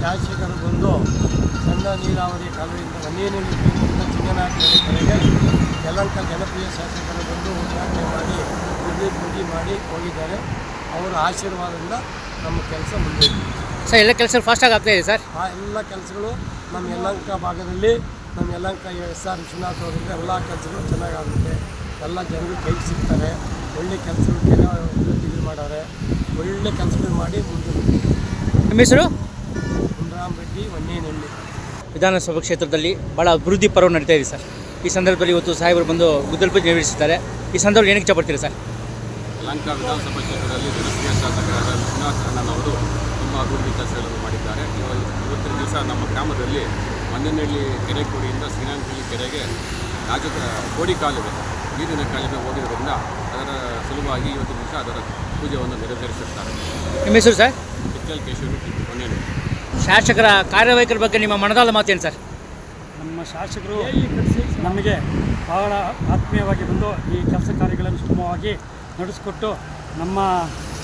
ಶಾಸಕರು ಬಂದು ಸಣ್ಣ ನೀರಾವರಿ ಕಾಲುವೆಯಿಂದ ಮನೆಯಲ್ಲಿ ನೀರಿನಿಂದ ಚಿನ್ನನಾಯಕನಹಳ್ಳಿ ಕಡೆಗೆ ಕೆಲವಂಥ ಜನಪ್ರಿಯ ಶಾಸಕರು ಬಂದು ಉದ್ಘಾಟನೆ ಮಾಡಿ ಪೂಜೆ ಪೂಜೆ ಮಾಡಿ ಹೋಗಿದ್ದಾರೆ. ಅವರ ಆಶೀರ್ವಾದದಿಂದ ನಮ್ಮ ಕೆಲಸ ಮುಂದೆ ಸರ್ ಎಲ್ಲ ಕೆಲಸ ಫಾಸ್ಟಾಗಿ ಆಗ್ತಾ ಇದೆ ಸರ್? ಆ ಎಲ್ಲ ಕೆಲಸಗಳು ನಮ್ಮ ಯಲ್ಲಂಕ ಭಾಗದಲ್ಲಿ ನಮ್ಮ ಯಲ್ಲಂಕ ಎಸ್ ಆರ್ ವಿಶ್ವನಾಥ್ ಅವರಿಂದ ಎಲ್ಲ ಕೆಲಸಗಳು ಚೆನ್ನಾಗಾಗುತ್ತೆ. ಎಲ್ಲ ಜನರು ಕೈ ಸಿಗ್ತಾರೆ. ಒಳ್ಳೆ ಕೆಲಸಗಳು ಇದು ಮಾಡಾರೆ ಒಳ್ಳೆ ಕೆಲಸಗಳು ಮಾಡಿ ಮುಂದೆ ನಿಮ್ಮ ಹೆಸರು? ಗುಂಡ್ರಾಮ್ ವನ್ನೇನಹಳ್ಳಿ ವಿಧಾನಸಭಾ ಕ್ಷೇತ್ರದಲ್ಲಿ ಭಾಳ ಅಭಿವೃದ್ಧಿ ಪರ್ವ ನಡೀತಾ ಇದೆ ಸರ್. ಈ ಸಂದರ್ಭದಲ್ಲಿ ಇವತ್ತು ಸಾಹೇಬರು ಬಂದು ಗುದ್ದಲ್ ಪೂಜೆ ನೆರವೇರಿಸಿದ್ದಾರೆ. ಈ ಸಂದರ್ಭದಲ್ಲಿ ಏನಕ್ಕೆ ಇಷ್ಟಪಡ್ತೀರಿ ಸರ್? ಲಂಕಾ ವಿಧಾನಸಭಾ ಕ್ಷೇತ್ರದಲ್ಲಿ ಜನಪ್ರಿಯ ಶಾಸಕರಾದ ವಿಶ್ವನಾಥ್ ಅಣ್ಣನವರು ತುಂಬ ಅಭಿವೃದ್ಧಿ ಕೆಲಸಗಳನ್ನು ಮಾಡಿದ್ದಾರೆ. ಇವ- ಇವತ್ತಿನ ದಿವಸ ನಮ್ಮ ಗ್ರಾಮದಲ್ಲಿ ಮಂದನಹಳ್ಳಿ ಕೆರೆ ಕೋಡಿಯಿಂದ ಶ್ರೀರಂಗಪಳ್ಳಿ ಕೆರೆಗೆ ರಾಜದ ಕೋಡಿ ಕಾಲುವೆ ನೀರಿನ ಕಾಲುವೆ ಹೋಗಿರೋದ್ರಿಂದ ಅದರ ಸಲುವಾಗಿ ಇವತ್ತಿನ ದಿವಸ ಅದರ ಪೂಜೆಯನ್ನು ನೆರವೇರಿಸುತ್ತಾರೆ. ನಿಮ್ಮ ಹೆಸರು ಸರ್? ಕೇಶವರೆಡ್ಡಿ ಹೊನ್ನೇನು ಶಾಸಕರ ಕಾರ್ಯವೈಖರಿ ಬಗ್ಗೆ ನಿಮ್ಮ ಮನದಲ್ಲ ಮಾತೇನು ಸರ್? ನಮ್ಮ ಶಾಸಕರು ನಮಗೆ ಬಹಳ ಆತ್ಮೀಯವಾಗಿ ಬಂದು ಈ ಕೆಲಸ ಕಾರ್ಯಗಳನ್ನು ಸುಗಮವಾಗಿ ನಡೆಸಿಕೊಟ್ಟು ನಮ್ಮ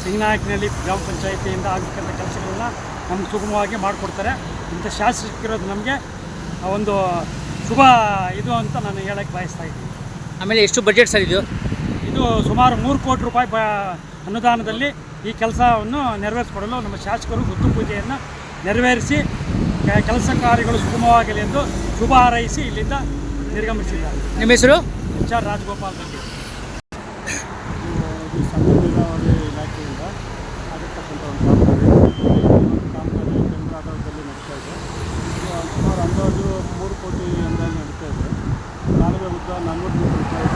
ಸಿಂಗನಾಯಕನಲ್ಲಿ ಗ್ರಾಮ ಪಂಚಾಯಿತಿಯಿಂದ ಆಗಿರ್ತಕ್ಕಂಥ ಕೆಲಸಗಳನ್ನ ನಮ್ಗೆ ಸುಗಮವಾಗಿ ಮಾಡಿಕೊಡ್ತಾರೆ. ಇಂಥ ಶಾಸಕರಿರೋದು ನಮಗೆ ಒಂದು ಶುಭ ಇದು ಅಂತ ನಾನು ಹೇಳಕ್ಕೆ ಬಯಸ್ತಾ ಇದ್ದೀನಿ. ಆಮೇಲೆ ಎಷ್ಟು ಬಜೆಟ್ ಸರ್ ಇದು? ಇದು ಸುಮಾರು ಮೂರು ಕೋಟಿ ರೂಪಾಯಿ ಬ ಅನುದಾನದಲ್ಲಿ ಈ ಕೆಲಸವನ್ನು ನೆರವೇರಿಸಿಕೊಡಲು ನಮ್ಮ ಶಾಸಕರು ಗುತ್ತು ಪೂಜೆಯನ್ನು ನೆರವೇರಿಸಿ ಕೆ- ಕೆಲಸ ಕಾರ್ಯಗಳು ಸುಗಮವಾಗಲಿ ಎಂದು ಶುಭ ಹಾರೈಸಿ ಇಲ್ಲಿಂದ ನಿರ್ಗಮಿಸಿದ್ದಾರೆ. ನಿಮ್ಮ ಹೆಸರು? H R Rajagopal Reddy. ಇದು ಸಣ್ಣ ನೀರಾವರಿ ಇಲಾಖೆಯಿಂದ ಆಗಿರ್ತಕ್ಕಂಥ ಒಂದು ಕಾಮಗಾರಿ. ಆಧಾರದಲ್ಲಿ ನಡೀತಾ ಇದೆ. ಇದು ಸುಮಾರು ಅಂದಾಜು ಮೂರು ಕೋಟಿ ಅಂದಾಜು ನಡೀತಾ ಇದೆ. ಕಾಲುವೆ ಉದ್ದ ನಲ್ವತ್ತು ರೂಪಾಯಿ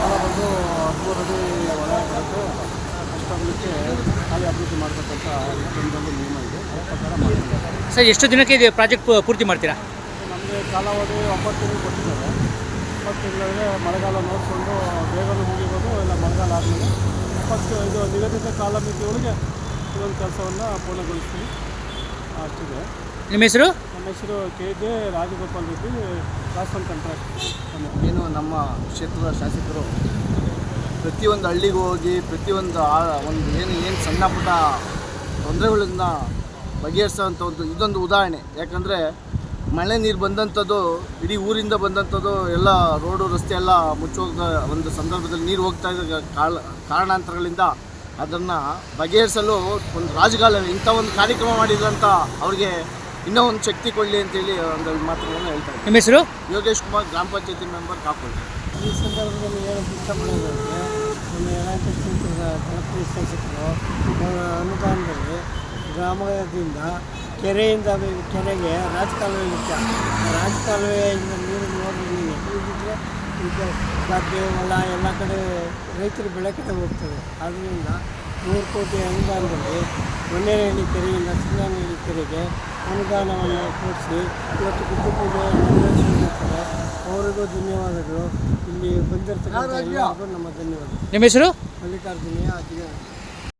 ಕಾಲ ಬಂದು ಹದಿಮೂರು ಅಡಿ ಅಷ್ಟಾಗಲಿಕ್ಕೆ ಖಾಲಿ ಅಭಿವೃದ್ಧಿ ಮಾಡತಕ್ಕಂಥ ಒಂದು ನಿಯಮ ಇದೆ. ಅದರ ಪ್ರಕಾರ ಮಾಡ್ತಾರೆ ಸರ್ ಎಷ್ಟು ದಿನಕ್ಕೆ ಇದು ಪ್ರಾಜೆಕ್ಟ್ ಪೂರ್ತಿ ಮಾಡ್ತೀರಾ? ನಮಗೆ ಕಾಲಾವಧಿ ಒಂಬತ್ತು ತಿಂಗಳು ಕೊಟ್ಟಿದ್ದಾರೆ. ಒಂಬತ್ತು ತಿಂಗಳಿಗೆ ಮಳೆಗಾಲ ನೋಡಿಕೊಂಡು ಬೇಗನೆ ಮುಗಿಬೋದು ಇಲ್ಲ ಮಳೆಗಾಲ ಆದಮೇಲೆ. ಇಪ್ಪತ್ತು ಇದು ನಿಗದಿತ ಕಾಲಮಿತಿಯೊಳಗೆ ಇದೊಂದು ಕೆಲಸವನ್ನು ಪೂರ್ಣಗೊಳಿಸ್ತೀನಿ ಅಷ್ಟಿದೆ ನಿಮ್ಮ ಹೆಸರು? ನಮ್ಮ ಹೆಸರು K J Rajagopal Reddy Rajasthan contract ಏನು ನಮ್ಮ ಕ್ಷೇತ್ರದ ಶಾಸಕರು ಪ್ರತಿಯೊಂದು ಹಳ್ಳಿಗೆ ಹೋಗಿ ಪ್ರತಿಯೊಂದು ಆ ಒಂದು ಏನು ಏನು ಸಣ್ಣ ಪುಟ್ಟ ತೊಂದರೆಗಳನ್ನ ಬಗೆಹರಿಸೋವಂಥ ಒಂದು ಇದೊಂದು ಉದಾಹರಣೆ. ಯಾಕಂದರೆ ಮಳೆ ನೀರು ಬಂದಂಥದ್ದು ಇಡೀ ಊರಿಂದ ಬಂದಂಥದ್ದು ಎಲ್ಲ ರೋಡು ರಸ್ತೆ ಎಲ್ಲ ಮುಚ್ಚೋದ ಒಂದು ಸಂದರ್ಭದಲ್ಲಿ ನೀರು ಹೋಗ್ತಾ ಇದ್ದ ಕಾಳ ಕಾರಣಾಂತರಗಳಿಂದ ಅದನ್ನು ಬಗೆಹರಿಸಲು ಒಂದು ರಾಜಕಾಲ ಇಂಥ ಒಂದು ಕಾರ್ಯಕ್ರಮ ಮಾಡಿದ್ರಂತ ಅವ್ರಿಗೆ ಇನ್ನೂ ಒಂದು ಶಕ್ತಿ ಕೊಡಲಿ ಅಂತೇಳಿ ಒಂದು ಮಾತುಗಳನ್ನು ಹೇಳ್ತಾರೆ ನಿಮ್ಮ ಹೆಸರು? ಯೋಗೇಶ್ ಕುಮಾರ್ ಗ್ರಾಮ ಪಂಚಾಯತಿ ಮೆಂಬರ್ ಕಾಪುಲ್ ಈ ಸಂದರ್ಭದಲ್ಲಿ ಹೇಳಕ್ಕೆ ಇಷ್ಟಪಡೋದಂದರೆ, ನಮ್ಮ ಎಲ್ಲ ಕ್ಷೇತ್ರದ ಜನಪ್ರಿಯ ಶಾಸಕರು ಅನುದಾನದಲ್ಲಿ ಗ್ರಾಮದಿಂದ ಕೆರೆಯಿಂದ ಕೆರೆಗೆ ರಾಜಕಾಲುವೆ ಮುಖ್ಯ ರಾಜಕಾಲುವೆಯಿಂದ ನೀರು ನೋಡಿ ಇದ್ದರೆ ಈಗ ಗದ್ದೆ, ಹೊಲ ಎಲ್ಲ ಕಡೆ ರೈತರು ಬೆಳೆ ಕಡೆ ಹೋಗ್ತದೆ. ಆದ್ದರಿಂದ ನೂರು ಕೋಟಿ ಅನುದಾನದಲ್ಲಿ ಹೊನ್ನೇನಹಳ್ಳಿ ಕೆರೆಯಿಂದ ಸಿಂಗಾನಹಳ್ಳಿ ಕೆರೆಗೆ ಅನುದಾನವನ್ನು ಕೂಡಿಸಿ ಇವತ್ತು ಗುಡ್ಡು ಪೂಜೆ ಅವರಿಗೂ ಧನ್ಯವಾದಗಳು. ಇಲ್ಲಿ ಬಂದಿರತಕ್ಕಂಥ ಎಲ್ಲರಿಗೂ ನಮ್ಮ ಧನ್ಯವಾದ ನಿಮ್ಮ ಹೆಸರು? ಮಲ್ಲಿಕಾರ್ಜುನ ಅಧಿಕ